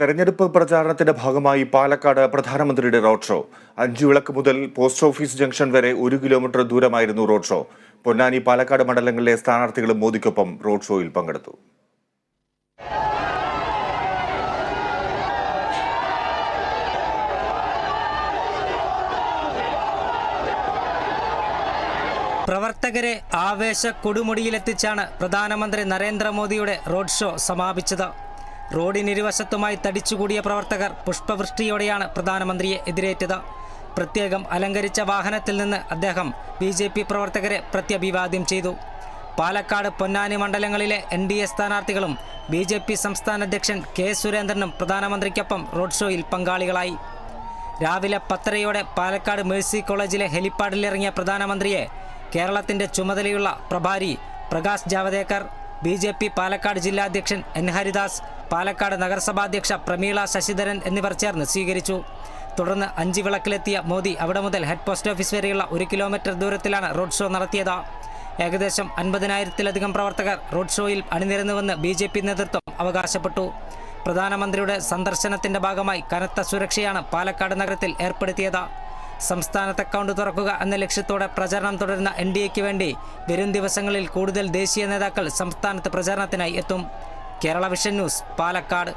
തെരഞ്ഞെടുപ്പ് പ്രചാരണത്തിന്റെ ഭാഗമായി പാലക്കാട് പ്രധാനമന്ത്രിയുടെ റോഡ് ഷോ. അഞ്ചു വിളക്ക് മുതൽ പോസ്റ്റ് ഓഫീസ് ജംഗ്ഷൻ വരെ ഒരു കിലോമീറ്റർ ദൂരമായിരുന്നു റോഡ് ഷോ. പൊന്നാനി പാലക്കാട് മണ്ഡലങ്ങളിലെ സ്ഥാനാർത്ഥികളും മോദിക്കൊപ്പം റോഡ് ഷോയിൽ പങ്കെടുത്തു. പ്രവർത്തകരെ ആവേശ കൊടുമുടിയിലെത്തിച്ചാണ് പ്രധാനമന്ത്രി നരേന്ദ്രമോദിയുടെ റോഡ് ഷോ സമാപിച്ചത്. റോഡിനിരുവശത്തുമായി തടിച്ചുകൂടിയ പ്രവർത്തകർ പുഷ്പവൃഷ്ടിയോടെയാണ് പ്രധാനമന്ത്രിയെ എതിരേറ്റത്. പ്രത്യേകം അലങ്കരിച്ച വാഹനത്തിൽ നിന്ന് അദ്ദേഹം ബി ജെ പി പ്രവർത്തകരെ പ്രത്യഭിവാദ്യം ചെയ്തു. പാലക്കാട് പൊന്നാനി മണ്ഡലങ്ങളിലെ എൻ ഡി എ സ്ഥാനാർത്ഥികളും ബി ജെ പി സംസ്ഥാന അധ്യക്ഷൻ കെ സുരേന്ദ്രനും പ്രധാനമന്ത്രിക്കൊപ്പം റോഡ് ഷോയിൽ പങ്കാളികളായി. രാവിലെ പത്തരയോടെ പാലക്കാട് മേഴ്സി കോളേജിലെ ഹെലിപ്പാഡിലിറങ്ങിയ പ്രധാനമന്ത്രിയെ കേരളത്തിന്റെ ചുമതലയുള്ള പ്രഭാരി Prakash Javadekar B J P Palakkad ജില്ലാധ്യക്ഷൻ N Haridas Palakkad നഗരസഭാധ്യക്ഷ പ്രമീള ശശിധരൻ എന്നിവർ ചേർന്ന് സ്വീകരിച്ചു. തുടർന്ന് അഞ്ച് വിളക്കിലെത്തിയ മോദി അവിടെ മുതൽ ഹെഡ് പോസ്റ്റ് ഓഫീസ് വരെയുള്ള ഒരു കിലോമീറ്റർ ദൂരത്തിലാണ് റോഡ് ഷോ നടത്തിയത്. ഏകദേശം അൻപതിനായിരത്തിലധികം പ്രവർത്തകർ റോഡ് ഷോയിൽ അണിനിരന്നുവെന്ന് ബി ജെ പി നേതൃത്വം അവകാശപ്പെട്ടു. പ്രധാനമന്ത്രിയുടെ സന്ദർശനത്തിന്റെ ഭാഗമായി കനത്ത സുരക്ഷയാണ് പാലക്കാട് നഗരത്തിൽ ഏർപ്പെടുത്തിയത്. സംസ്ഥാനത്ത് അക്കൗണ്ട് തുറക്കുക എന്ന ലക്ഷ്യത്തോടെ പ്രചാരണം തുടരുന്ന എൻ ഡി എക്ക് വേണ്ടി വരും ദിവസങ്ങളിൽ കൂടുതൽ ദേശീയ നേതാക്കൾ സംസ്ഥാനത്ത് പ്രചാരണത്തിനായി എത്തും. Kerala vision news Palakkad.